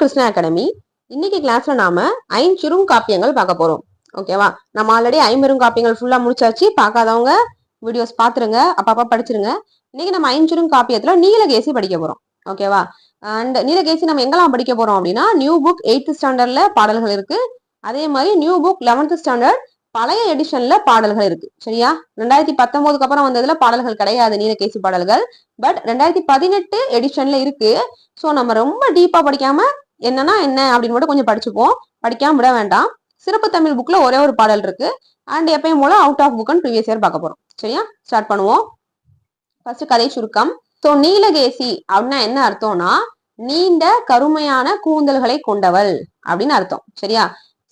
Krishna academy. இன்னைக்கு கிளாஸ்ல நாம ஐஞ்சிறும் காப்பியங்கள் பார்க்க போறோம். ஓகேவா நம்ம ஆல்ரெடி ஐம்பெரும் காப்பியங்கள் ஃபுல்லா முடிச்சாச்சு. பார்க்காதவங்க வீடியோஸ் பாத்துருங்க அப்பப்ப படிச்சிருங்க. இன்னைக்கு நம்ம ஐஞ்சிறும் காப்பியத்துல நீலகேசி படிக்க போறோம். ஓகேவா அண்ட் நீலகேசி நம்ம எங்கெல்லாம் படிக்க போறோம் அப்படின்னா நியூ புக் எயித்து ஸ்டாண்டர்ட்ல பாடல்கள் இருக்கு. அதே மாதிரி நியூ புக் லெவன்த் ஸ்டாண்டர்ட் பழைய எடிஷன்ல பாடல்கள் இருக்கு. சரியா? ரெண்டாயிரத்தி பத்தொன்பதுக்கு அப்புறம் வந்ததுல பாடல்கள் கிடையாது நீலகேசி பாடல்கள். பட் ரெண்டாயிரத்தி பதினெட்டு எடிஷன்ல இருக்கு. ஸோ நம்ம ரொம்ப டீப்பா படிக்காம என்னன்னா என்ன அப்படின்னு மட்டும் கொஞ்சம் படிச்சுப்போம் படிக்காம விட வேண்டாம். சிறப்பு தமிழ் புக்ல ஒரே ஒரு பாடல் இருக்கு. அண்ட் எப்பயும் போல அவுட் ஆஃப் புக்னு ப்ரீவியஸ் இயர் பார்க்க போறோம். சரியா? ஸ்டார்ட் பண்ணுவோம். ஃபர்ஸ்ட் கதை சுருக்கம். ஸோ நீலகேசி அப்படின்னா என்ன அர்த்தம்னா நீண்ட கருமையான கூந்தல்களை கொண்டவள் அப்படின்னு அர்த்தம். சரியா?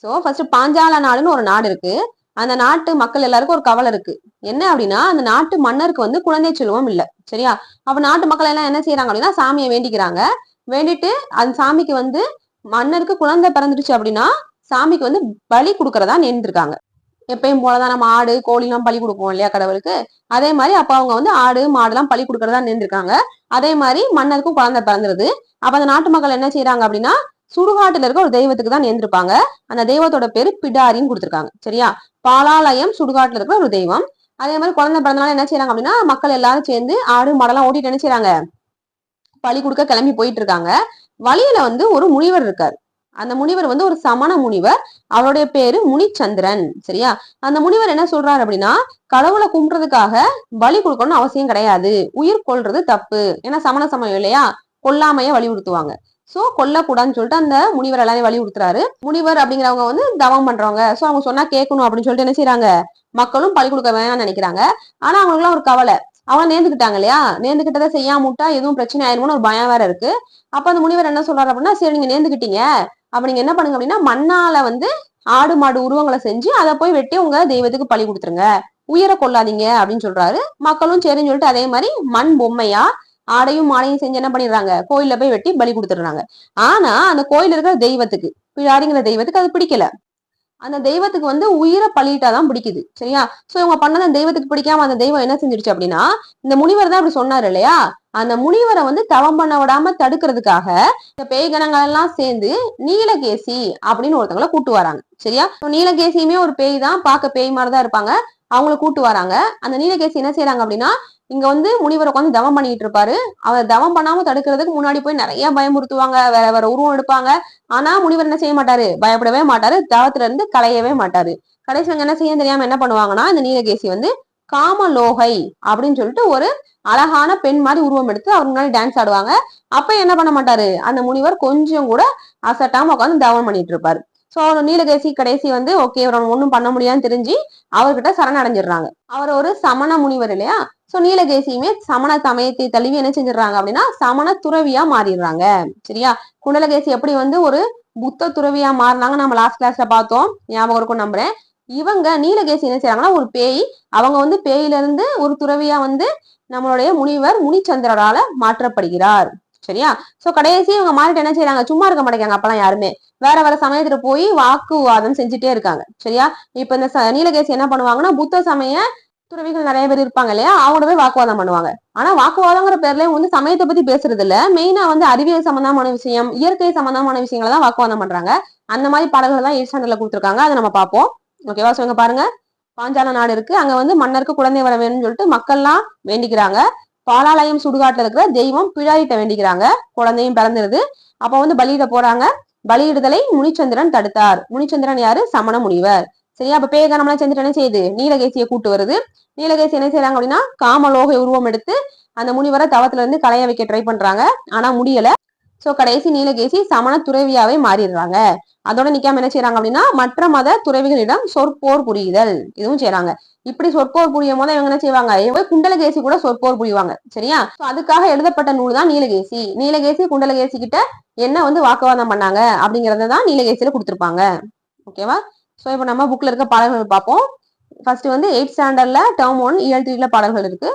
ஸோ ஃபர்ஸ்ட் பாஞ்சால நாடுன்னு ஒரு நாடு இருக்கு. அந்த நாட்டு மக்கள் எல்லாருக்கும் ஒரு கவலை இருக்கு. என்ன அப்படின்னா அந்த நாட்டு மன்னருக்கு வந்து குழந்தை செல்வம் இல்லை. சரியா? அப்ப நாட்டு மக்கள் எல்லாம் என்ன செய்யறாங்க அப்படின்னா சாமியை வேண்டிக்கிறாங்க. வேண்டிட்டு அந்த சாமிக்கு வந்து மன்னருக்கு குழந்தை பிறந்துடுச்சு அப்படின்னா சாமிக்கு வந்து பலி கொடுக்கறதா நின்றுருக்காங்க எப்பயும் போலதான் நம்ம ஆடு கோழிலாம் பலி கொடுப்போம் இல்லையா கடவுளுக்கு? அதே மாதிரி அப்ப அவங்க வந்து ஆடு மாடுலாம் பலி கொடுக்கறதா நின்றுருக்காங்க அதே மாதிரி மன்னருக்கும் குழந்தை பிறந்துருது. அப்ப அந்த நாட்டு மக்கள் என்ன செய்யறாங்க அப்படின்னா சுடுகாட்டுல இருக்க ஒரு தெய்வத்துக்கு தான் நேர்ந்திருப்பாங்க அந்த தெய்வத்தோட பேரு பிடாரின்னு கொடுத்துருக்காங்க. சரியா? பாலாலயம் சுடுகாட்டுல இருக்கிற ஒரு தெய்வம். அதே மாதிரி குழந்தை பிறந்தனால என்ன செய்யறாங்க அப்படின்னா மக்கள் எல்லாரும் சேர்ந்து ஆடு மாடெல்லாம் ஓட்டிட்டு என்ன செய்யறாங்க பலி கொடுக்க கிளம்பி போயிட்டு இருக்காங்க வழியில வந்து ஒரு முனிவர் இருக்காரு. அந்த முனிவர் வந்து ஒரு சமண முனிவர். அவருடைய பேரு முனிச்சந்திரன். சரியா? அந்த முனிவர் என்ன சொல்றாரு அப்படின்னா கடவுளை கும்பிடுறதுக்காக பலி கொடுக்கணும்னு அவசியம் கிடையாது. உயிர் கொள்றது தப்பு. ஏன்னா சமண சமயம் இல்லையா? கொல்லாமைய வலியுறுத்துவாங்க. சோ கொல்லக்கூடாதுன்னு சொல்லிட்டு அந்த முனிவர் எல்லாரையும் வலியுறுத்துறாரு. முனிவர் அப்படிங்கிறவங்க வந்து தவம் பண்றவங்க. சோ அவங்க சொன்னா கேட்கணும் அப்படின்னு சொல்லிட்டு என்ன செய்யறாங்க மக்களும் பலி கொடுக்க வேணாம்னு நினைக்கிறாங்க. ஆனா அவங்களுக்குலாம் ஒரு கவலை. அவன் நேர்ந்துக்கிட்டாங்க இல்லையா நேர்ந்துக்கிட்டதை செய்யாம விட்டா எதுவும் பிரச்சனை ஆயிருமோன்னு ஒரு பயம் வேற இருக்கு. அப்ப அந்த முனிவர் என்ன சொல்றாரு அப்படின்னா சரி நீங்க நேர்ந்துக்கிட்டீங்க அப்ப நீங்க என்ன பண்ணுங்க அப்படின்னா மண்ணால வந்து ஆடு மாடு உருவங்களை செஞ்சு அதை போய் வெட்டி உங்க தெய்வத்துக்கு பலி கொடுத்துருங்க. உயிரை கொள்ளாதீங்க அப்படின்னு சொல்றாரு. மக்களும் சரின்னு சொல்லிட்டு அதே மாதிரி மண் பொம்மையா ஆடையும் மாடையும் செஞ்சு என்ன பண்ணிடுறாங்க? கோயில்ல போய் வெட்டி பலி கொடுத்துடுறாங்க. ஆனா அந்த கோயில் இருக்கிற தெய்வத்துக்கு பிடாரிங்கிற தெய்வத்துக்கு அது பிடிக்கல. அந்த தெய்வத்துக்கு வந்து உயிரை பலியிட்டாதான் பிடிக்குது சரியா? சோ இவங்க பண்ணது அந்த தெய்வத்துக்கு பிடிக்காம அந்த தெய்வம் என்ன செஞ்சிருச்சு அப்படின்னா இந்த முனிவர் தான் அப்படி சொன்னாரு இல்லையா? அந்த முனிவரை வந்து தவம் பண்ண விடாம தடுக்கிறதுக்காக இந்த பேய்கணங்கள் எல்லாம் சேர்ந்து நீலகேசி அப்படின்னு ஒருத்தவங்களை கூட்டு வராங்க சரியா? நீலகேசியுமே ஒரு பேய் தான் பார்க்க பேய் மாதிரி தான் இருப்பாங்க அவங்கள கூட்டு வராங்க. அந்த நீலகேசி என்ன செய்யறாங்க அப்படின்னா இங்க வந்து முனிவர் உட்காந்து தவம் பண்ணிட்டு இருப்பாரு. அவர் தவம் பண்ணாம தடுக்கிறதுக்கு முன்னாடி போய் நிறைய பயமுறுத்துவாங்க. வேற வேற உருவம் எடுப்பாங்க. ஆனா முனிவர் என்ன செய்ய மாட்டாரு? பயப்படவே மாட்டாரு. தவத்துல இருந்து களையவே மாட்டாரு. கடைசி என்ன செய்ய தெரியாம என்ன பண்ணுவாங்கன்னா இந்த நீலகேசி வந்து காமலோகை அப்படின்னு சொல்லிட்டு ஒரு அழகான பெண் மாதிரி உருவம் எடுத்து அவர் முன்னாடி டான்ஸ் ஆடுவாங்க. அப்ப என்ன பண்ண மாட்டாரு? அந்த முனிவர் கொஞ்சம் கூட அசட்டாம உட்காந்து தவம் பண்ணிட்டு இருப்பாரு. சோ நீலகேசி கடைசி வந்து ஓகே அவர் ஒன்றும் பண்ண முடியாதுன்னு தெரிஞ்சு அவர்கிட்ட சரணடைஞ்சிடுறாங்க அவர் ஒரு சமண முனிவர் இல்லையா? சோ நீலகேசியுமே சமண சமயத்தை தழுவி என்ன செஞ்சிடறாங்க அப்படின்னா சமண துறவியா மாறிடுறாங்க. சரியா? குண்டலகேசி எப்படி வந்து ஒரு புத்த துறவியா மாறினாங்க? நம்ம லாஸ்ட் கிளாஸ்ல பார்த்தோம். ஞாபகம் இருக்கும் நம்புறேன். இவங்க நீலகேசி என்ன செய்யறாங்கன்னா ஒரு பேய் அவங்க வந்து பேயில இருந்து ஒரு துறவியா வந்து நம்மளுடைய முனிவர் முனிச்சந்திரரால மாற்றப்படுகிறார். சரியா? சோ கடைசி இவங்க மாறிட்டு என்ன செய்யறாங்க சும்மா இருக்க மாட்டேங்காங்க அப்பெல்லாம் யாருமே. வேற வேற சமயத்துல போய் வாக்குவாதம் செஞ்சுட்டே இருக்காங்க. சரியா? இப்ப இந்த நீலகேசி என்ன பண்ணுவாங்கன்னா புத்த சமய துறவிகள் நிறைய பேர் இருப்பாங்க இல்லையா? அவங்களோட போய் வாக்குவாதம் பண்ணுவாங்க. ஆனா வாக்குவாதங்கிற பேர்ல வந்து சமயத்தை பத்தி பேசுறது இல்ல. மெயினா வந்து அறிவியல் சம்பந்தமான விஷயம் இயற்கை சம்பந்தமான விஷயங்களை தான் வாக்குவாதம் பண்றாங்க. அந்த மாதிரி பாடல்கள் தான் எயிட் கொடுத்துருக்காங்க. அதை நம்ம பார்ப்போம். ஓகேவா சொல்லுங்க பாருங்க. பாஞ்சால நாடு இருக்கு. அங்க வந்து மன்னருக்கு குழந்தை வர வேணும்னு சொல்லிட்டு மக்கள்லாம் வேண்டிக்கிறாங்க. பாலாலயம் சுடுகாட்டுல இருக்கிற தெய்வம் பிழாயிட்ட வேண்டிக்கிறாங்க. குழந்தையும் பிறந்துருது. அப்ப வந்து பலியிட போறாங்க. பலியிடுதலை முனிச்சந்திரன் தடுத்தார். முனிச்சந்திரன் யாரு? சமண முனிவர். சரியா? அப்ப பேகனம்லாம் செஞ்சுட்டு என்ன செய்யுது? நீலகேசியை கூட்டு வருது. நீலகேசி என்ன செய்யறாங்க அப்படின்னா காமலோக உருவம் எடுத்து அந்த முனிவரை தவத்துல இருந்து களைய வைக்க ட்ரை பண்றாங்க. ஆனா முடியல. சோ கடைசி நீலகேசி சமண துறவியாவே மாறிடுறாங்க. அதோட நிக்காம என்ன செய்யறாங்க அப்படின்னா மற்ற மத துறவிகளிடம் சொற்போர் புரியுதல் இதுவும் செய்யறாங்க இப்படி சொற்போர் புரியும் போது இவங்க என்ன செய்வாங்க? இவங்க குண்டலகேசி கூட சொற்போர் புரிவாங்க. சரியா? அதுக்காக எழுதப்பட்ட நூல் தான் நீலகேசி. நீலகேசி குண்டலகேசி கிட்ட என்ன வந்து வாக்குவாதம் பண்ணாங்க? அப்படிங்கறத தான் நீலகேசியில கொடுத்துருப்பாங்க. ஓகேவா ஸோ இப்போ நம்ம புக்கில் இருக்க பாடல்கள் பார்ப்போம். ஃபர்ஸ்ட் வந்து எயிட் ஸ்டாண்டர்டில் டேர்ம் ஒன் இயல் த்ரீல பாடல்கள் இருக்கு.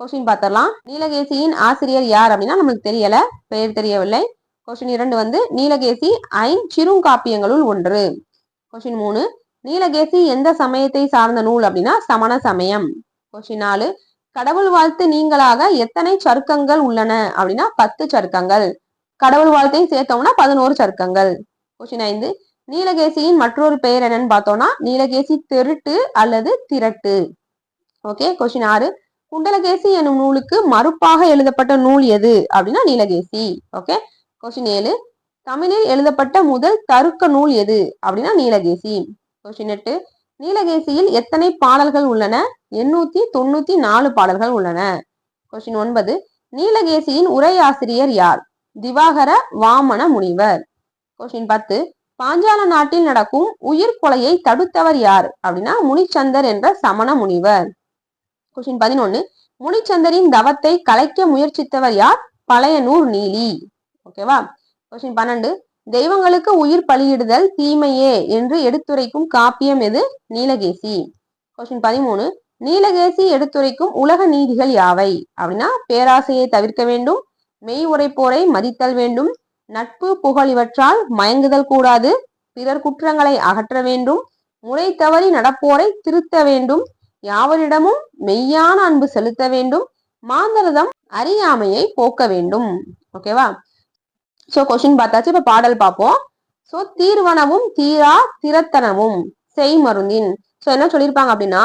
கொஸ்டின் பார்த்துடலாம். நீலகேசியின் ஆசிரியர் யார் அப்படின்னா நம்மளுக்கு தெரியல. பெயர் தெரியவில்லை. கொஸ்டின் இரண்டு வந்து நீலகேசி ஐந்து சிறுங்காப்பியங்களுள் ஒன்று. கொஸ்டின் மூணு நீலகேசி எந்த சமயத்தை சார்ந்த நூல் அப்படின்னா சமண சமயம். கொஸ்டின் நாலு கடவுள் வாழ்த்து நீங்களாக எத்தனை சருக்கங்கள் உள்ளன அப்படின்னா பத்து சருக்கங்கள். கடவுள் வாழ்த்தையும் சேர்த்தோம்னா பதினோரு சருக்கங்கள். கொஸ்டின் ஐந்து நீலகேசியின் மற்றொரு பெயர் என்னன்னு பார்த்தோம்னா நீலகேசி தெருட்டு அல்லது திரட்டு. ஓகே கொஸ்டின் ஆறு. குண்டலகேசி என்னும் நூலுக்கு மறுப்பாக எழுதப்பட்ட நூல் எது? அப்படின்னா நீலகேசி. ஓகே கொஸ்டின் ஏழு. தமிழில் எழுதப்பட்ட முதல் தருக்க நூல் எது? அப்படின்னா நீலகேசி. கொஸ்டின் எட்டு. நீலகேசியில் எத்தனை பாடல்கள் உள்ளன? எண்ணூத்தி தொண்ணூத்தி நாலு பாடல்கள் உள்ளன. கொஸ்டின் ஒன்பது. நீலகேசியின் உரையாசிரியர் யார்? திவாகர வாமன முனிவர். கொஸ்டின் பத்து. பாஞ்சால நாட்டில் நடக்கும் உயிர் கொலையை தடுத்தவர் யார்? அப்படின்னா முனிச்சந்தர் என்ற சமண முனிவர். கொஸ்டின் பதினொன்னு. முனிச்சந்தரின் தவத்தை கலைக்க முயற்சித்தவர் யார்? பழையனூர் நீலி. ஓகேவா கொஸ்டின் பன்னெண்டு. தெய்வங்களுக்கு உயிர் பலியிடுதல் தீமையே என்று எடுத்துரைக்கும் காப்பியம் எது? நீலகேசி. கொஸ்டின் பதிமூணு. நீலகேசி எடுத்துரைக்கும் உலக நீதிகள் யாவை? அப்படின்னா பேராசையை தவிர்க்க வேண்டும் மெய் உரைப்போரை மதித்தல் வேண்டும் நட்பு புகழ் இவற்றால் மயங்குதல் கூடாது. பிறர் குற்றங்களை அகற்ற வேண்டும். முறை தவறி நடப்போரை திருத்த வேண்டும். யாவரிடமும் மெய்யான அன்பு செலுத்த வேண்டும். மாந்தரதம் அறியாமையை போக்க வேண்டும். ஓகேவா சோ கொஸ்டின் பார்த்தாச்சு. இப்ப பாடல் பார்ப்போம். சோ தீர்வனவும் தீரா திறத்தனவும் செய் மருந்தின். சோ என்ன சொல்லியிருப்பாங்க அப்படின்னா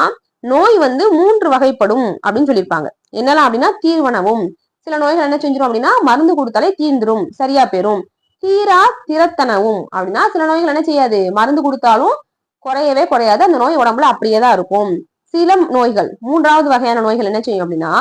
நோய் வந்து மூன்று வகைப்படும் அப்படின்னு சொல்லியிருப்பாங்க என்னெல்லாம் அப்படின்னா தீர்வனவும் சில நோய்கள் என்ன செஞ்சிடும் அப்படின்னா மருந்து கொடுத்தாலே தீர்ந்துரும் சரியா பெறும் தீரா திறத்தனவும் அப்படின்னா சில நோய்கள் என்ன செய்யாது? மருந்து கொடுத்தாலும் குறையவே குறையாது. அந்த நோய் உடம்புல அப்படியே தான் இருக்கும். சில நோய்கள் மூன்றாவது வகையான நோய்கள் என்ன செய்யும் அப்படின்னா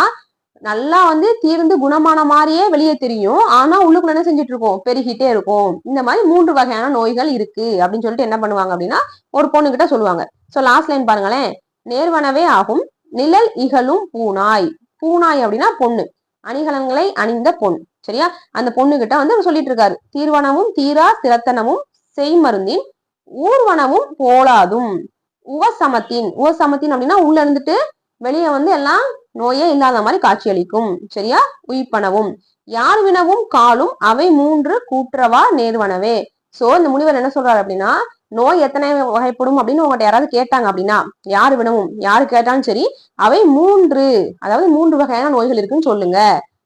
நல்லா வந்து தீர்ந்து குணமான மாதிரியே வெளியே தெரியும். ஆனா உள்ளுக்குள்ள என்ன செஞ்சுட்டு இருக்கும்? பெருகிட்டே இருக்கும். இந்த மாதிரி மூன்று வகையான நோய்கள் இருக்கு அப்படின்னு சொல்லிட்டு என்ன பண்ணுவாங்க அப்படின்னா ஒரு பொண்ணு கிட்ட சொல்லுவாங்க. சோ லாஸ்ட் லைன் பாருங்களேன். நேர்வனவே ஆகும். நிழல் இகழும் பூனாய் பூனாய் அப்படின்னா பொண்ணு. அணிகலன்களை அணிந்த பொன். சரியா? அந்த பொண்ணுகிட்ட வந்து அவர் சொல்லிட்டு இருக்காரு தீர்வனமும் தீரா திரத்தனமும் செய்மருந்தின் ஊர்வனமும் போலாதும். உவசமத்தின் உவசமத்தின் அப்படின்னா உள்ள இருந்துட்டு வெளியே வந்து எல்லாம் நோயே இல்லாத மாதிரி காட்சியளிக்கும். சரியா? உயிப்பனவும் யார் வினவும் காலும் அவை மூன்று கூற்றவா நேர்வனவே. சோ இந்த முனிவர் என்ன சொல்றாரு அப்படின்னா நோய் எத்தனை வகைப்படும் அப்படின்னு உங்கள்கிட்ட யாராவது கேட்டாங்க அப்படின்னா யார் வினவும்? யாரு கேட்டாலும் சரி அவை மூன்று அதாவது மூன்று வகையான நோய்கள் இருக்குன்னு சொல்லுங்க.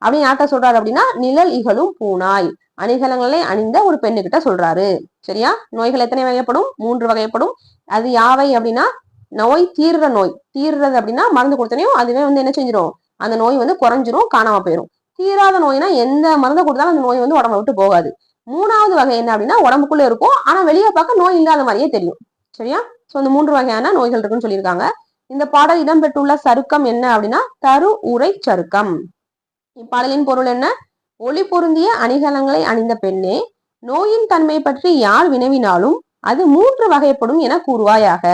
அப்படின்னு யார்கிட்ட சொல்றாரு அப்படின்னா நிழல் இகழும் பூனாய். அணிகலங்களை அணிந்த ஒரு பெண்ணுகிட்ட சொல்றாரு. சரியா? நோய்கள் எத்தனை வகைப்படும்? மூன்று வகைப்படும். அது யாவை அப்படின்னா நோய் தீர்ற நோய். தீர்றது அப்படின்னா மருந்து கொடுத்தனையும் அதுவே வந்து என்ன செஞ்சிடும் அந்த நோய் வந்து குறைஞ்சிரும் காணாம போயிடும் தீராத நோய்னா எந்த மருந்து கொடுத்தாலும் அந்த நோய் வந்து உடம்ப விட்டு போகாது. மூணாவது வகை என்ன அப்படின்னா உடம்புக்குள்ள இருக்கும். ஆனா வெளியே பார்க்க நோய் இல்லாத மாதிரியே தெரியும். சரியா? சோ இந்த மூன்று வகையான நோய்கள் இருக்குன்னு சொல்லியிருக்காங்க. இந்த பாடல் இடம்பெற்றுள்ள சருக்கம் என்ன அப்படின்னா தரு உரை சருக்கம். இப்பாடலின் பொருள் என்ன? ஒளி பொருந்திய அணிகலங்களை அணிந்த பெண்ணே நோயின் தன்மை பற்றி யார் வினவினாலும் அது மூன்று வகைப்படும் என கூறுவாயாக.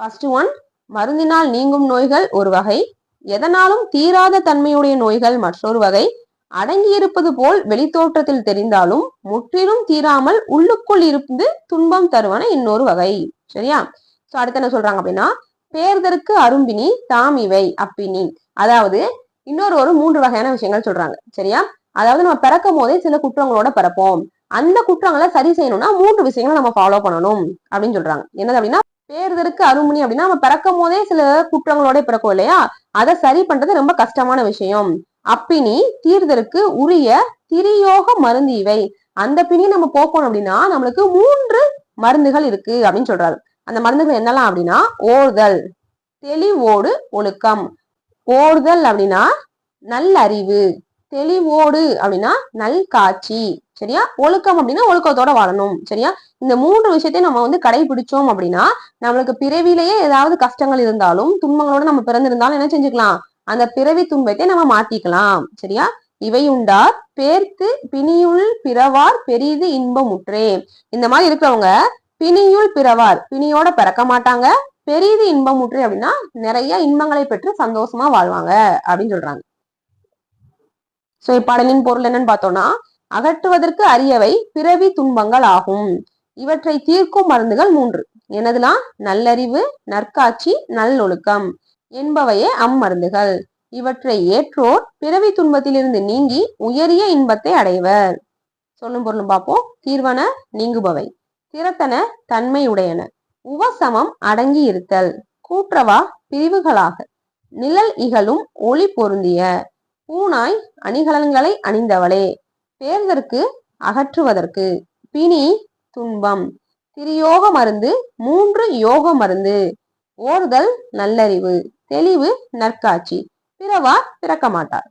ஃபர்ஸ்ட் ஒன் மருந்தினால் நீங்கும் நோய்கள் ஒரு வகை. எதனாலும் தீராத தன்மையுடைய நோய்கள் மற்றொரு வகை. அடங்கியிருப்பது போல் வெளித்தோற்றத்தில் தெரிந்தாலும் முற்றிலும் தீராமல் உள்ளுக்குள் இருந்து துன்பம் தருவன இன்னொரு வகை. சரியா? சோ அடுத்து என்ன சொல்றாங்க அப்படின்னா பேர்தற்கு அரும்பினி தாம் இவை அப்பினி. அதாவது இன்னொரு ஒரு மூன்று வகையான விஷயங்கள் சொல்றாங்க. சரியா? அதாவது நம்ம பிறக்கும் போதே சில குற்றங்களோட பிறப்போம். அந்த குற்றங்களை சரி செய்யணும்னா மூன்று விஷயங்களை நம்ம ஃபாலோ பண்ணணும் அப்படின்னு சொல்றாங்க. என்னது அப்படின்னா பேர்தற்கு அருமணி அப்படின்னா நம்ம பிறக்கும் போதே சில குற்றங்களோட பிறக்கும் இல்லையா? அதை சரி பண்றது ரொம்ப கஷ்டமான விஷயம். அப்பினி தீர்தற்கு உரிய திரியோக மருந்து இவை. அந்த பிணி நம்ம போக்கணும் அப்படின்னா நம்மளுக்கு மூன்று மருந்துகள் இருக்கு அப்படின்னு சொல்றாரு. அந்த மருந்துகள் என்னெல்லாம் அப்படின்னா ஓர்தல் தெளிவோடு ஒழுக்கம். ஓர்தல் அப்படின்னா நல்லறிவு தெளிவோடு அப்படின்னா நல் காட்சி சரியா? ஒழுக்கம் அப்படின்னா ஒழுக்கத்தோட வாழணும். சரியா? இந்த மூன்று விஷயத்தையும் நம்ம வந்து கடைபிடிச்சோம் அப்படின்னா நம்மளுக்கு பிறவிலேயே ஏதாவது கஷ்டங்கள் இருந்தாலும் துன்பங்களோட நம்ம பிறந்திருந்தாலும் என்ன செஞ்சுக்கலாம்? அந்த பிறவி துன்பத்தை நம்ம மாத்திக்கலாம். சரியா? இவை உண்டார் பேர்த்து பிணியுள் பிறவார் பெரிது இன்பமுற்றே. இந்த மாதிரி இருக்கிறவங்க பிணியுள் பிறவார் பிணியோட பிறக்க மாட்டாங்க. பெரிது இன்பமுற்றே அப்படின்னா நிறைய இன்பங்களை பெற்று சந்தோஷமா வாழ்வாங்க அப்படின்னு சொல்றாங்க. சோ இப்பாடலின் பொருள் என்னன்னு பார்த்தோம்னா அகற்றுவதற்கு அரியவை பிறவி துன்பங்கள் ஆகும். இவற்றை தீர்க்கும் மருந்துகள் மூன்று. எனதுலாம் நல்லறிவு நற்காட்சி நல்லொழுக்கம். என்பவையே அம்மருந்துகள். இவற்றை ஏற்றோர் பிறவி துன்பத்திலிருந்து நீங்கி உயரிய இன்பத்தை அடைவர். சொல்லும் பொருளும் பார்ப்போம். தீர்வன நீங்குபவை. திறத்தன தன்மையுடையன. உவசமம் அடங்கி இருத்தல். கூற்றவா பிரிவுகளாக. நிழல் இகழும் ஒளி பொருந்திய. பூனாய் அணிகலன்களை அணிந்தவளே. பேர்தற்கு அகற்றுவதற்கு. பிணி துன்பம். திரியோக மருந்து மூன்று யோக மருந்து. ஓர்தல் நல்லறிவு தெளிவு நற்காட்சி. பிறவா பிறக்க மாட்டார்.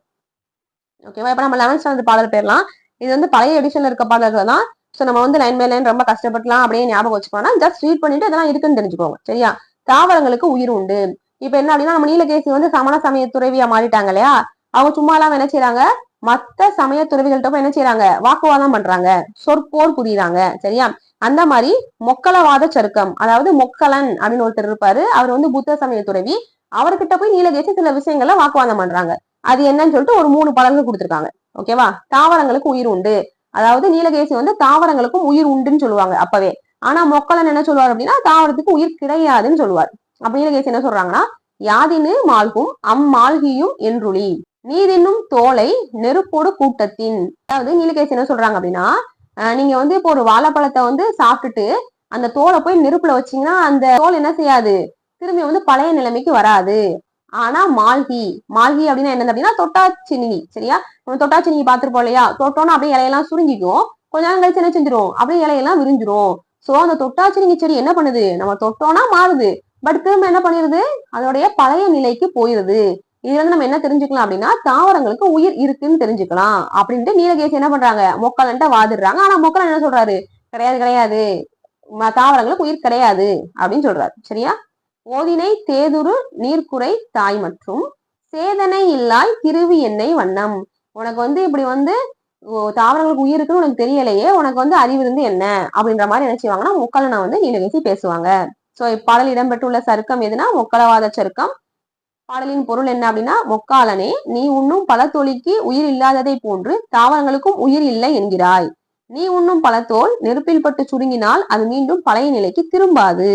ஓகேவா இப்ப நம்ம லெவன்த் ஸ்டாண்டர்ட் பாடல் பேர்லாம் இது வந்து பழைய எடிஷன்ல இருக்க பாடல்கள் தான். ஸோ நம்ம வந்து லைன் பை லைன் ரொம்ப கஷ்டப்பட்டுலாம் அப்படியே ஞாபகம் வச்சுக்கோனா ஜஸ்ட் ரீட் பண்ணிட்டு இதெல்லாம் இருக்குன்னு தெரிஞ்சுக்கோங்க. சரியா? தாவரங்களுக்கு உயிர் உண்டு. இப்ப என்ன அப்படின்னா நம்ம நீலகேசி வந்து சமண சமய துறவியா மாறிட்டாங்க இல்லையா? அவங்க சும்மா எல்லாம் என்ன செய்யறாங்க மத்த சமய துறவிகள்கிட்ட போய் என்ன செய்யறாங்க வாக்குவாதம் பண்றாங்க. சொற்போர் புரியுறாங்க. சரியா? அந்த மாதிரி மொக்கலவாத சருக்கம் அதாவது மொக்கலன் அப்படின்னு ஒருத்தர் இருப்பாரு. அவர் வந்து புத்த சமய துறவி. அவர்கிட்ட போய் நீலகேசி சில விஷயங்கள்ல வாக்குவாதம் பண்றாங்க. அது என்னன்னு சொல்லிட்டு ஒரு மூணு பலன்கள் கொடுத்துருக்காங்க. ஓகேவா தாவரங்களுக்கு உயிர் உண்டு. அதாவது நீலகேசி வந்து தாவரங்களுக்கும் உயிர் உண்டுன்னு சொல்லுவாங்க அப்பவே. ஆனா மொக்கலன் என்ன சொல்லுவார் அப்படின்னா தாவரத்துக்கு உயிர் கிடையாதுன்னு சொல்லுவார். அப்ப நீலகேசி என்ன சொல்றாங்கன்னா யாதினு மால்கும் அம்மால்கியும் என்றுளி. நீரினும் தோலை நெருப்போடு கூட்டத்தின். அதாவது நீலகேசி என்ன சொல்றாங்க அப்படின்னா நீங்க வந்து இப்போ ஒரு வாழைப்பழத்தை வந்து சாப்பிட்டுட்டு அந்த தோலை போய் நெருப்புல வச்சீங்கன்னா அந்த தோல் என்ன செய்யாது? திரும்பி வந்து பழைய நிலைமைக்கு வராது. ஆனா மால்கி மால்கி அப்படின்னா என்னது அப்படின்னா தொட்டாச்சினி சரியா? நம்ம தொட்டாச்சினிங்கி பார்த்துருப்போம் இல்லையா? தொட்டோம்னா அப்படியே இலையெல்லாம் சுருங்கிக்கும். கொஞ்ச நேரம் கழிச்சு என்ன செஞ்சிரும்? அப்படியே இலையெல்லாம் விரிஞ்சிரும். சோ அந்த தொட்டாச்சினிங்க செடி என்ன பண்ணுது? நம்ம தொட்டோம்னா மாறுது. பட் திரும்ப என்ன பண்ணிருது? அதோடைய பழைய நிலைக்கு போயிருது. இதுல இருந்து நம்ம என்ன தெரிஞ்சுக்கலாம் அப்படின்னா தாவரங்களுக்கு உயிர் இருக்குன்னு தெரிஞ்சுக்கலாம். அப்படின்ட்டு நீலகேசி என்ன பண்றாங்க? மொக்கலன்ட்ட வாதிடுறாங்க. ஆனா மொக்கலன் என்ன சொல்றாரு? கிடையாது கிடையாது. தாவரங்களுக்கு உயிர் கிடையாது அப்படின்னு சொல்றாரு. சரியா? ஓதினை தேதுரு நீர்க்குறை தாய் மற்றும் சேதனை இல்லாய் திருவி எண்ணெய் வண்ணம். உனக்கு வந்து இப்படி வந்து தாவரங்களுக்கு உயிர் இருக்குன்னு உனக்கு தெரியலையே. உனக்கு வந்து அறிவு இருந்து என்ன? அப்படின்ற மாதிரி என்ன செய்வாங்கன்னா முக்கலனை வந்து நீலகேசி பேசுவாங்க. சோ இப்பாடல் இடம்பெற்றுள்ள சருக்கம் எதுனா முக்கலவாத சருக்கம் பாடலின் பொருள் என்ன அப்படின்னா மொக்காலனே நீ உண்ணும் பழத்தோழிக்கு உயிர் இல்லாததை போன்று தாவரங்களுக்கும் உயிர் இல்லை என்கிறாய். நீ உண்ணும் பழத்தோல் நெருப்பில் பட்டு சுருங்கினால் அது மீண்டும் பழைய நிலைக்கு திரும்பாது.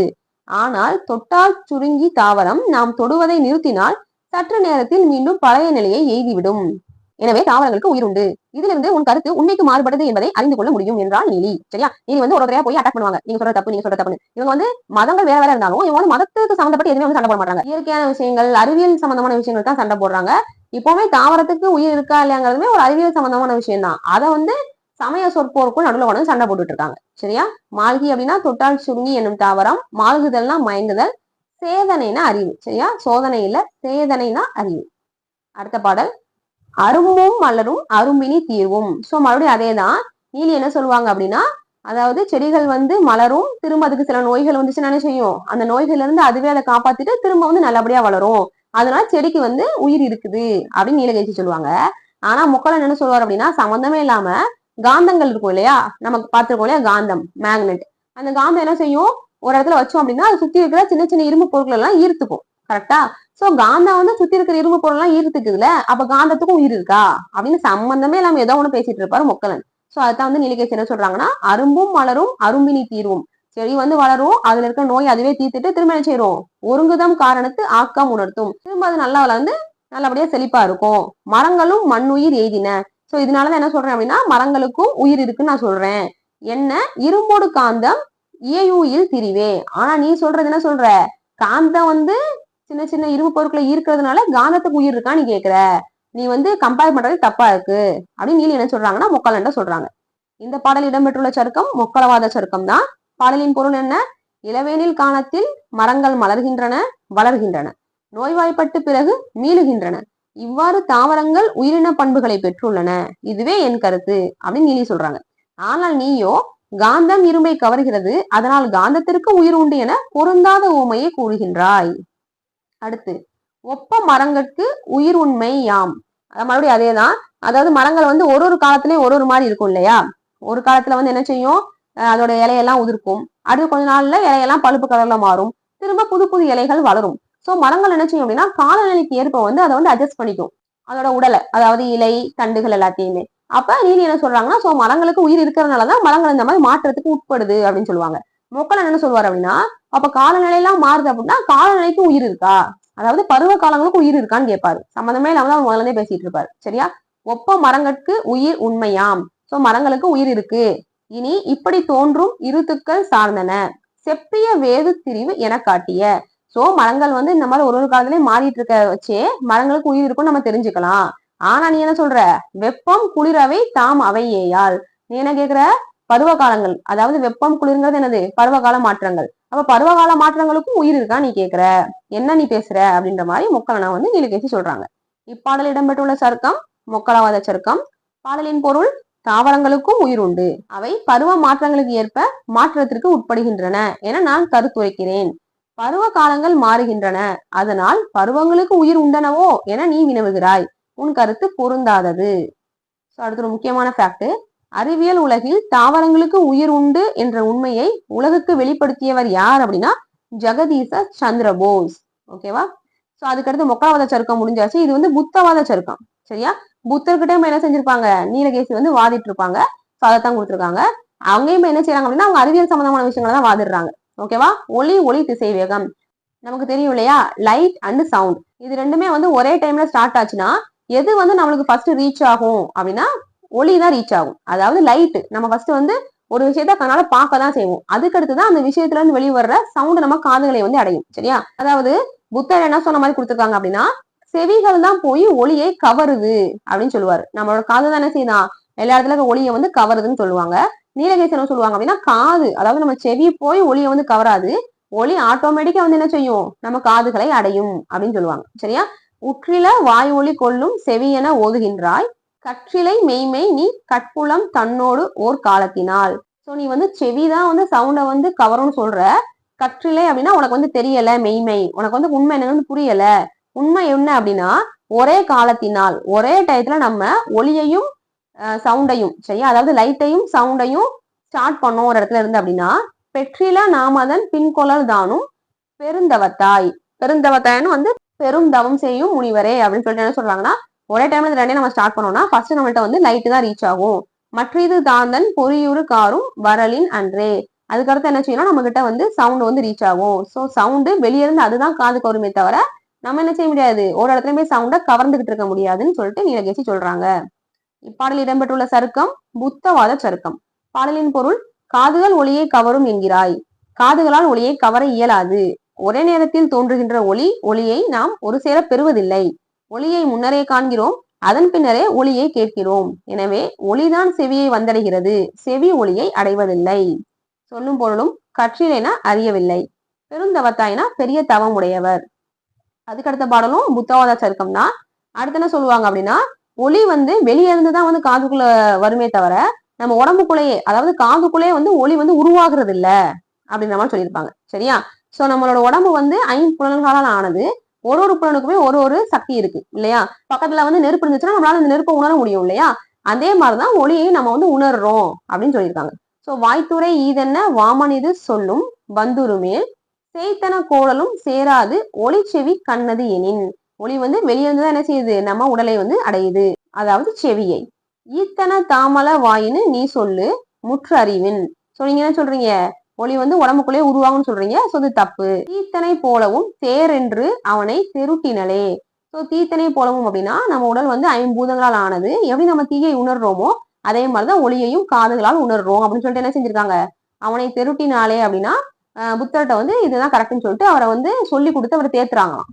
ஆனால் தொட்டால் சுருங்கி தாவரம் நாம் தொடுவதை நிறுத்தினால் சற்று நேரத்தில் மீண்டும் பழைய நிலையை எய்திவிடும். எனவே தாவரங்களுக்கு உயிர் உண்டு இதிலிருந்து உன் கருத்து உண்மைக்கு மாறுபடுது என்பதை அறிந்து கொள்ள முடியும் என்றால் நீலி. சரியா? நீ வந்து ஒரு ஒருத்தரையா போய் அட்டாக் பண்ணுவாங்க. நீங்க சொல்ற தப்பு நீங்க சொல்ற தப்பு இவங்க வந்து மதங்கள் வேற வேற இருந்தாலும் இவங்க வந்து மதத்துக்கு சம்பந்தப்பட்டு எதுவுமே வந்து சண்டை போட மாட்டாங்க. இயற்கையான விஷயங்கள் அறிவியல் சம்பந்தமான விஷயங்கள் தான் சண்டை போடுறாங்க. இப்பவுமே தாவரத்துக்கு உயிர் இருக்கா இல்லையாங்கிறதுமே ஒரு அறிவியல் சம்பந்தமான விஷயம் தான் அதை வந்து சமய சொற்போருக்கும் நடுவில் கொண்டு சண்டை போட்டுட்டு இருக்காங்க. சரியா? மால்கி அப்படின்னா தொட்டால் சுருங்கி என்னும் தாவரம். மால்குதல்னா மயங்குதல். சேதனைனா அறிவு. சரியா? சோதனை இல்ல சேதனைனா அறிவு. அடுத்த பாடல். அரும்பும் மலரும் அரும்பினி தீர்வும். சோ மறுபடியும் அதே தான் நீலி என்ன சொல்லுவாங்க அப்படின்னா அதாவது செடிகள் வந்து மலரும் திரும்ப அதுக்கு சில நோய்கள் வந்துச்சுன்னா செய்யும்? அந்த நோய்கள்ல இருந்து அதுவே அதை காப்பாத்திட்டு திரும்ப வந்து நல்லபடியா வளரும். அதனால செடிக்கு வந்து உயிர் இருக்குது அப்படின்னு நீலகேசி சொல்லுவாங்க. ஆனா முக்கலன் என்ன சொல்லுவார் அப்படின்னா சம்மந்தமே இல்லாம காந்தங்கள் இருக்கும் இல்லையா? நமக்கு பார்த்துருக்கோம் இல்லையா? காந்தம் மேக்னெட் அந்த காந்தம் என்ன செய்யும்? ஒரு இடத்துல வச்சோம் அப்படின்னா அது சுத்தி இருக்கிற சின்ன சின்ன இரும்பு பொருட்கள் எல்லாம் ஈர்த்துக்கும். கரெக்டா சோ காந்தம் வந்து சுத்தி இருக்கிற இரும்பு பொருள்லாம் ஈர்த்துக்குதுல அப்ப காந்தத்துக்கும் உயிர் இருக்கா? அப்படின்னு சம்பந்தமே இல்லாம ஏதோ ஒண்ணு பேசிட்டு இருப்பாரு மொக்கலன். சோ அதுதான் வந்து நீலகேசி என்ன சொல்றாங்கன்னா அரும்பும் மலரும் அரும்பினி தீர்வும். செடி வந்து வளரும் அதுல இருக்க நோய் அதுவே தீர்த்துட்டு திரும்ப என்ன செய்யறோம் ஒருங்குதம் காரணத்து ஆக்கம் உணர்த்தும். திரும்ப அது நல்லா வளர்ந்து நல்லபடியா செழிப்பா இருக்கும். மரங்களும் மண்ணுயிர் எய்தின. சோ இதனாலதான் என்ன சொல்றேன் அப்படின்னா மரங்களுக்கும் உயிர் இருக்குன்னு நான் சொல்றேன். என்ன? இரும்போடு காந்தம் இயயூயில் திரிவே. ஆனா நீ சொல்றது என்ன சொல்ற? காந்தம் வந்து சின்ன சின்ன இரும்பு பொருட்களை ஈர்க்கிறதுனால காந்தத்துக்கு உயிர் இருக்கான்னு கேட்குற நீ வந்து கம்பேர் பண்றது தப்பா இருக்கு. அப்படின்னு நீலி என்ன சொல்றாங்கன்னா மொக்கலண்ட சொல்றாங்க. இந்த பாடல் இடம்பெற்றுள்ள சருக்கம் மொக்கலவாத சருக்கம் தான் பாடலின் பொருள் என்ன? இளவேனில் காலத்தில் மரங்கள் மலர்கின்றன வளர்கின்றன. நோய்வாய்ப்பட்டு பிறகு மீளுகின்றன. இவ்வாறு தாவரங்கள் உயிரின பண்புகளை பெற்றுள்ளன. இதுவே என் கருத்து அப்படின்னு நீலி சொல்றாங்க. ஆனால் நீயோ காந்தம் இரும்பை கவர்கிறது. அதனால் காந்தத்திற்கு உயிர் உண்டு என பொருந்தாத ஊமையை கூறுகின்றாய். அடுத்து ஒப்ப மரங்களுக்கு உயிர் உண்மை யாம்? மறுபடியும் அதே தான் அதாவது மரங்கள் வந்து ஒரு ஒரு காலத்துலயும் ஒரு ஒரு மாதிரி இருக்கும் இல்லையா? ஒரு காலத்துல வந்து என்ன செய்யும்? அதோட இலையெல்லாம் உதிர்க்கும். அடுத்து கொஞ்ச நாள்ல இலையெல்லாம் பழுப்பு கலர்ல மாறும். திரும்ப புது புது இலைகள் வளரும். சோ மரங்கள் என்ன செய்யும் அப்படின்னா காலநிலைக்கு ஏற்ப வந்து அதை வந்து அட்ஜஸ்ட் பண்ணிக்கும். அதோட உடலை அதாவது இலை தண்டுகள் எல்லாத்தையுமே. அப்ப நீதி என்ன சொல்றாங்கன்னா சோ மரங்களுக்கு உயிர் இருக்கிறதுனாலதான் மரங்கள் இந்த மாதிரி மாற்றத்துக்கு உட்படுது அப்படின்னு சொல்லுவாங்க. மொக்கல் என்ன சொல்லுவார் அப்படின்னா அப்ப காலநிலையெல்லாம் மாறுது அப்படின்னா காலநிலைக்கு உயிர் இருக்கா? அதாவது பருவ காலங்களுக்கு உயிர் இருக்கான்னு கேட்பாரு சம்மந்தமே இல்லாம தான் முதல்ல பேசிட்டு இருப்பாரு. சரியா? ஒப்ப மரங்களுக்கு உயிர் உண்மையாம். சோ மரங்களுக்கு உயிர் இருக்கு. இனி இப்படி தோன்றும் இருத்துக்கள் சார்ந்தன. செப்பிய வேது திரிவு என காட்டிய. சோ மரங்கள் வந்து இந்த மாதிரி ஒரு ஒரு காலத்திலயும் மாறிட்டு இருக்க வச்சே மரங்களுக்கு உயிர் இருக்கும்னு நம்ம தெரிஞ்சுக்கலாம். ஆனா நீ என்ன சொல்ற? வெப்பம் குளிரவை தாம் அவையேயால் நீ என்ன கேக்குற? பருவ காலங்கள் அதாவது வெப்பம் குளிர்ங்கிறது என்னது? பருவகால மாற்றங்கள். அப்ப பருவகால மாற்றங்களுக்கும் உயிர் இருக்கா நீ கேக்குற? என்ன நீ பேசுற? அப்படின்ற மாதிரி முக்கலனா வந்து நீலகேசி சொல்றாங்க. இப்பாடல் இடம்பெற்றுள்ள சருக்கம் மொக்கலவாத சருக்கம். பாடலின் பொருள் தாவரங்களுக்கும் உயிர் உண்டு. அவை பருவ மாற்றங்களுக்கு ஏற்ப மாற்றத்திற்கு உட்படுகின்றன என நான் கருத்துரைக்கிறேன். பருவ காலங்கள் மாறுகின்றன. அதனால் பருவங்களுக்கு உயிர் உண்டனவோ என நீ வினவுகிறாய். உன் கருத்து பொருந்தாதது. ஸோ அடுத்த ஒரு முக்கியமான ஃபேக்ட் அறிவியல் உலகில் தாவரங்களுக்கு உயிர் உண்டு என்ற உண்மையை உலகுக்கு வெளிப்படுத்தியவர் யார் அப்படின்னா ஜெகதீச சந்திரபோஸ். ஓகேவா ஸோ அதுக்கடுத்து மொக்கவாத சருக்கம் முடிஞ்சாச்சு. இது வந்து புத்தவாத சருக்கம். சரியா? புத்தர்கிட்ட என்ன செஞ்சிருப்பாங்க? நீலகேசி வந்து வாதிட்டு இருப்பாங்க ஸோ அதைத்தான் கொடுத்துருக்காங்க. அங்கேயும் என்ன செய்யறாங்க அப்படின்னா அவங்க அறிவியல் சம்பந்தமான விஷயங்களை தான் வாதிடுறாங்க. ஓகேவா ஒளி ஒளி திசை வேகம் நமக்கு தெரியும் இல்லையா? லைட் அண்ட் சவுண்ட் இது ரெண்டுமே வந்து ஒரே டைம்ல ஸ்டார்ட் ஆச்சுன்னா எது வந்து நம்மளுக்கு ஃபர்ஸ்ட் ரீச் ஆகும் அப்படின்னா ஒளி தான் ரீச் ஆகும். அதாவது லைட்டு நம்ம ஃபர்ஸ்ட் வந்து ஒரு விஷயத்த கண்ணால பார்க்க தான் செய்வோம். அதுக்கடுத்து தான் அந்த விஷயத்துல இருந்து வெளிவர்ற சவுண்ட் நம்ம காதுகளை வந்து அடையும். சரியா? அதாவது புத்தர் என்ன சொன்ன மாதிரி கொடுத்துருக்காங்க அப்படின்னா செவிகள் தான் போய் ஒளியை கவருது அப்படின்னு சொல்லுவாரு. நம்மளோட காது தான் என்ன செய்யுதான் எல்லா இடத்துல இருக்க ஒளியை வந்து கவருதுன்னு சொல்லுவாங்க. நீலகேசன் சொல்லுவாங்க அப்படின்னா காது. அதாவது நம்ம செவி போய் ஒளியை வந்து கவராது. ஒளி ஆட்டோமேட்டிக்கா வந்து என்ன செய்யும்? நம்ம காதுகளை அடையும் அப்படின்னு சொல்லுவாங்க. சரியா? உற்றில வாய் ஒளி கொள்ளும் செவியென ஓதுகின்றாய். கற்றிலை மெய்மை நீ கட்புலம் தன்னோடு ஓர் காலத்தினால். சோ நீ வந்து செவிதான் வந்து சவுண்ட வந்து கவரும்னு சொல்ற. கற்றிலை அப்படின்னா உனக்கு வந்து தெரியல மெய்மை. உனக்கு வந்து உண்மை என்னன்னு புரியல. உண்மை என்ன அப்படின்னா ஒரே காலத்தினால் ஒரே டயத்துல நம்ம ஒளியையும் சவுண்டையும் சரியா? அதாவது லைட்டையும் சவுண்டையும் ஸ்டார்ட் பண்ணோம் ஒரு இடத்துல இருந்து அப்படின்னா பெற்றில நாமதன் பின்கொள்ளல் தானும் பெருந்தவத்தாய். பெருந்தவத்தாய்னு வந்து பெரும் தவம் செய்யும் முனிவரே அப்படின்னு சொல்லிட்டு என்ன சொல்றாங்கன்னா ஒரே டைம்ல இந்த ரெண்டே நம்ம ஸ்டார்ட் பண்ணோம்னா ஃபர்ஸ்ட் நம்மள்ட்ட வந்து லைட்டு தான் ரீச் ஆகும். மற்றது தாந்தன் பொறியூறு காரும் வரலின் அன்றே. அதுக்கடுத்து என்ன செய்யணும் நம்ம கிட்ட வந்து சவுண்ட் வந்து ரீச் ஆகும். ஸோ சவுண்டு வெளியே இருந்து அதுதான் காதுக்கு வருமே தவிர நம்ம என்ன செய்ய முடியாது? ஒரு இடத்துலயுமே சவுண்டை கவர்ந்துகிட்டு இருக்க முடியாதுன்னு சொல்லிட்டு நீலகேசி சொல்றாங்க. இப்பாடலில் இடம்பெற்றுள்ள சருக்கம் புத்தவாத சருக்கம். பாடலின் பொருள் காதுகள் ஒளியை கவரும் என்கிறாய். காதுகளால் ஒளியை கவர இயலாது. ஒரே நேரத்தில் தோன்றுகின்ற ஒளி ஒளியை நாம் ஒரு சேர பெறுவதில்லை. ஒளியை முன்னரே காண்கிறோம் அதன் பின்னரே ஒளியை கேட்கிறோம். எனவே ஒளிதான் செவியை வந்தடைகிறது. செவி ஒளியை அடைவதில்லை. சொல்லும் பொருளும் கற்றிலேனா அறியவில்லை. பெருந்தவத்தாயினா பெரிய தவம் உடையவர். அதுக்கடுத்த பாடலும் புத்தவாத சருக்கம் தான். அடுத்து என்ன சொல்லுவாங்க அப்படின்னா ஒளி வந்து வெளியே இருந்து தான் வந்து காதுக்குள்ள வருமே தவிர நம்ம உடம்புக்குள்ளேயே அதாவது காதுக்குள்ளேயே வந்து ஒளி வந்து உருவாகிறது இல்ல அப்படின்ற மாதிரி சொல்லியிருப்பாங்க. சரியா? சோ நம்மளோட உடம்பு வந்து ஐம்புலன்களால் ஆனது ஒரு ஒரு புலனுக்குமே ஒரு ஒரு சக்தி இருக்கு இல்லையா? பக்கத்துல வந்து நெருப்பு இருந்துச்சுன்னா நம்மளால அந்த நெருப்பை உணர முடியும் இல்லையா? அதே மாதிரிதான் ஒளியை நம்ம வந்து உணர்றோம் அப்படின்னு சொல்லியிருக்காங்க. சோ வாய்த்துறை ஈதென்ன வாமனிது சொல்லும் வந்துருமே சேத்தன கோடலும் சேராது ஒளி செவி கண்ணது எனின். ஒளி வந்து வெளியிருந்து தான் என்ன செய்யுது? நம்ம உடலை வந்து அடையுது. அதாவது செவியை. ஈத்தன தாமல வாயின்னு நீ சொல்லு முற்று அறிவின் நீங்க என்ன சொல்றீங்க? ஒளி வந்து உடம்புக்குள்ளே உருவாகும்னு சொல்றீங்க. சோ இது தப்பு. தீத்தனை போலவும் தேர் என்று அவனை தெருட்டினலே சோ தீத்தனை போலவும் அப்படின்னா நம்ம உடல் வந்து ஐம்பூதங்களால் ஆனது. எப்படி நம்ம தீயை உணர்றோமோ அதே மாதிரிதான் ஒளியையும் காதுகளால் உணர்றோம் அப்படின்னு சொல்லிட்டு என்ன செஞ்சிருக்காங்க? அவனை தெருட்டினாலே அப்படின்னா புத்தர்கிட்ட வந்து இதுதான் கரெக்ட்னு சொல்லிட்டு அவரை வந்து சொல்லி கொடுத்து அவரை தேத்துறாங்களாம்.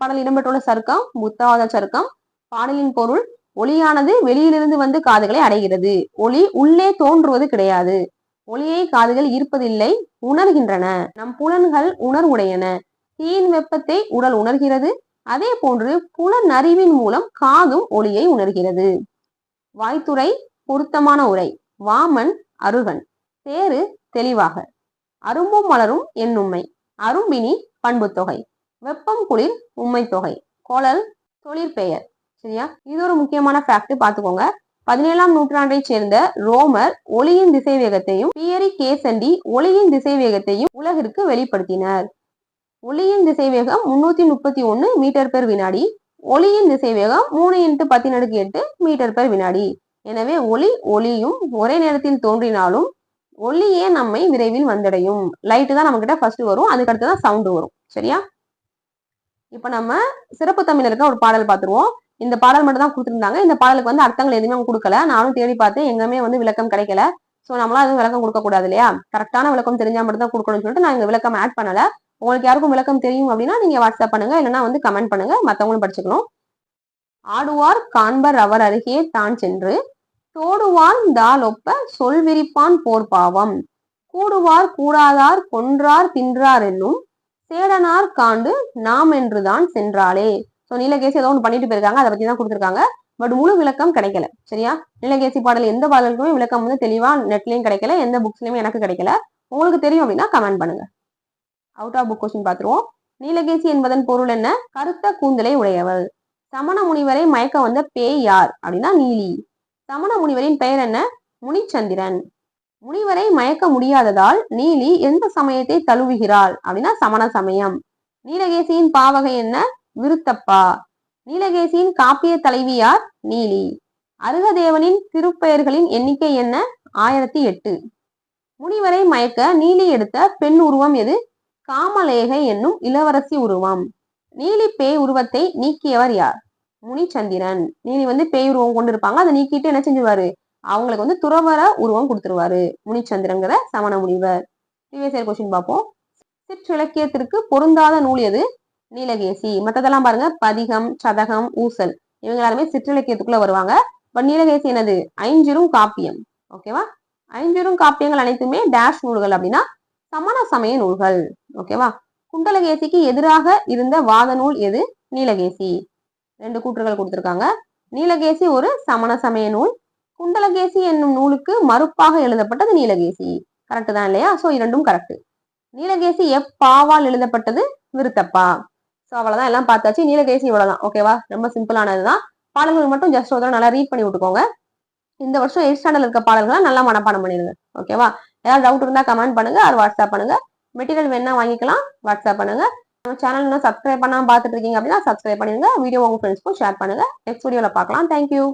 பாடல் இடம்பெற்றுள்ள சருக்கம் புத்தவாத சருக்கம். பாடலின் பொருள் ஒளியானது வெளியிலிருந்து வந்து காதுகளை அடைகிறது. ஒளி உள்ளே தோன்றுவது கிடையாது. ஒளியை காதுகள் ஈர்ப்பதில்லை உணர்கின்றன. நம் புலன்கள் உணர்வுடையன. தீயின் வெப்பத்தை உடல் உணர்கிறது. அதே போன்று புலன் அறிவின் மூலம் காதும் ஒளியை உணர்கிறது. வாய்த்துறை பொருத்தமான உரை. வாமன் அருகன். தேரு தெளிவாக. அரும்பும் மலரும் என்னும்மை அரும்பினி பண்பு தொகை. வெப்பம் குளிர் உண்மை தொகை. கோழல் தொழிற்பெயர். சரியா? இது ஒரு முக்கியமான ஃபேக்ட் பார்த்துக்கோங்க. பதினேழாம் நூற்றாண்டைச் சேர்ந்த ரோமர் ஒளியின் திசை வேகத்தையும் பியரி கேசண்டி ஒளியின் திசை வேகத்தையும் உலகிற்கு வெளிப்படுத்தினர். ஒளியின் திசை வேகம் முன்னூத்தி முப்பத்தி ஒன்னு மீட்டர் பெர் வினாடி ஒளியின் திசை வேகம் மூணு இன்ட்டு பத்தினடுக்கு எட்டு மீட்டர் பெர் வினாடி. எனவே ஒளி ஒளியும் ஒரே நேரத்தில் தோன்றினாலும் ஒளியே நம்மை விரைவில் வந்தடையும். லைட்டு தான் நம்ம கிட்ட ஃபர்ஸ்ட் வரும் அதுக்கடுத்து தான் சவுண்டு வரும். சரியா? இப்ப நம்ம சிறப்பு தமிழருக்கு ஒரு பாடல் பார்த்துருவோம். இந்த பாடல் மட்டும் தான் கொடுத்துருந்தாங்க. இந்த பாடலுக்கு வந்து அர்த்தங்கள் எதுவுமே அவங்க கொடுக்கல. நானும் தேடி பார்த்தேன் எங்கேயுமே வந்து விளக்கம் கிடைக்கல. ஸோ நம்மளாம் எதுவும் விளக்கம் கொடுக்க கூடாது இல்லையா? கரெக்டான விளக்கம் தெரிஞ்சா மட்டும் தான் கொடுக்கணும்னு சொல்லிட்டு நான் இங்க விளக்கம் ஆட் பண்ணல. உங்களுக்கு யாருக்கும் விளக்கம் தெரியும் அப்படின்னா நீங்க வாட்ஸ்அப் பண்ணுங்க. இல்லைன்னா வந்து கமெண்ட் பண்ணுங்க. மற்றவங்களும் படிச்சுக்கணும். ஆடுவார் காண்பர் அவர் அருகே தான் சென்று. தோடுவான் தாலொப்ப சொல் விரிப்பான் போர் பாவம். கூடுவார் கூடாதார் கொன்றார் தின்றார் என்னும். சேடனார் காண்டு நாம் என்றுதான் சென்றாளே. ஸோ நீலகேசி ஏதோ ஒன்று பண்ணிட்டு போயிருக்காங்க அதை பத்தி தான் கொடுத்துருக்காங்க. பட் முழு விளக்கம் கிடைக்கல சரியா? நீலகேசி பாடல் எந்த பாடலுக்குமே விளக்கம் வந்து தெளிவா நெட்லயும் கிடைக்கல எந்த புக்ஸ்லயுமே எனக்கு கிடைக்கல. உங்களுக்கு தெரியும் அப்படின்னா கமெண்ட் பண்ணுங்க. அவுட் ஆஃப் புக் கொஸ்டின் பார்த்துருவோம். நீலகேசி என்பதன் பொருள் என்ன? கருத்த கூந்தலை உடையவள். சமண முனிவரை மயக்க வந்த பேய் யார்? அப்படின்னா நீலி. சமண முனிவரின் பெயர் என்ன? முனிச்சந்திரன். முனிவரை மயக்க முடியாததால் நீலி எந்த சமயத்தை தழுவுகிறாள்? அப்படின்னா சமண சமயம். நீலகேசியின் பாவகை என்ன? விருத்தப்பா. நீலகேசியின் காப்பிய தலைவியார் நீலி. அருகதேவனின் திருப்பெயர்களின் எண்ணிக்கை என்ன? ஆயிரத்தி எட்டு. முனிவரை மயக்க நீலி எடுத்த பெண் உருவம் எது? காமலேகை என்னும் இளவரசி உருவம். நீலி பேய் உருவத்தை நீக்கியவர் யார்? முனிச்சந்திரன். நீலி வந்து பேய் உருவம் கொண்டு இருப்பாங்க அதை நீக்கிட்டு என்ன செஞ்சுவாரு அவங்களுக்கு வந்து துறவர உருவம் கொடுத்துருவாரு. முனிச்சந்திரங்கிற சமண முனிவர். ப்ரீவியஸ் கொஸ்டின் பார்ப்போம். சிற்றிலக்கியத்திற்கு பொருந்தாத நூல் எது? நீலகேசி. மற்றதெல்லாம் பாருங்க. பதிகம் சதகம் ஊசல். இவங்க எல்லாருமே சிற்றிலக்கியத்துக்குள்ள வருவாங்க. பட் நீலகேசி என்னது? ஐஞ்சிரும் காப்பியம். ஓகேவா ஐஞ்சிரும் காப்பியங்கள் அனைத்துமே டேஷ் நூல்கள் அப்படின்னா சமண சமய நூல்கள். ஓகேவா குண்டலகேசிக்கு எதிராக இருந்த வாத நூல் எது? நீலகேசி. ரெண்டு கூற்றுகள் கொடுத்துருக்காங்க. நீலகேசி ஒரு சமண சமய நூல். குண்டலகேசி என்னும் நூலுக்கு மறுப்பாக எழுதப்பட்டது நீலகேசி. கரெக்டு தான் இல்லையா? ஸோ இரண்டும் கரெக்ட் நீலகேசி எப்பாவால் எழுதப்பட்டது? விருத்தப்பா. ஸோ அவ்வளோதான் எல்லாம் பார்த்தாச்சு. நீலகேசி இவ்வளோதான் ஓகேவா ரொம்ப சிம்பிளானது தான் பாடல்கள் மட்டும் ஜஸ்ட் ஒரு நல்லா ரீட் பண்ணி விட்டுக்கோங்க. இந்த வருஷம் எயிட் ஸ்டாண்டர்ட் இருக்க பாடல்களை நல்லா மனப்பாடம் பண்ணிடுங்க. ஓகேவா ஏதாவது டவுட் இருந்தால் கமெண்ட் பண்ணுங்க. அது வாட்ஸ்அப் பண்ணுங்க. மெட்டீரியல் வேணா வாங்கிக்கலாம். வாட்ஸ்அப் பண்ணுங்க. நம்ம சேனல் இன்னும் சப்ஸ்கிரைப் பண்ணாமல் பார்த்துட்டு இருக்கீங்க அப்படின்னா சப்ஸ்கிரைப் பண்ணிடுங்க. வீடியோ உங்க ஃப்ரெண்ட்ஸ்க்கும் ஷேர் பண்ணுங்க. நெக்ஸ்ட் வீடியோவில் பார்க்கலாம். தேங்க்யூ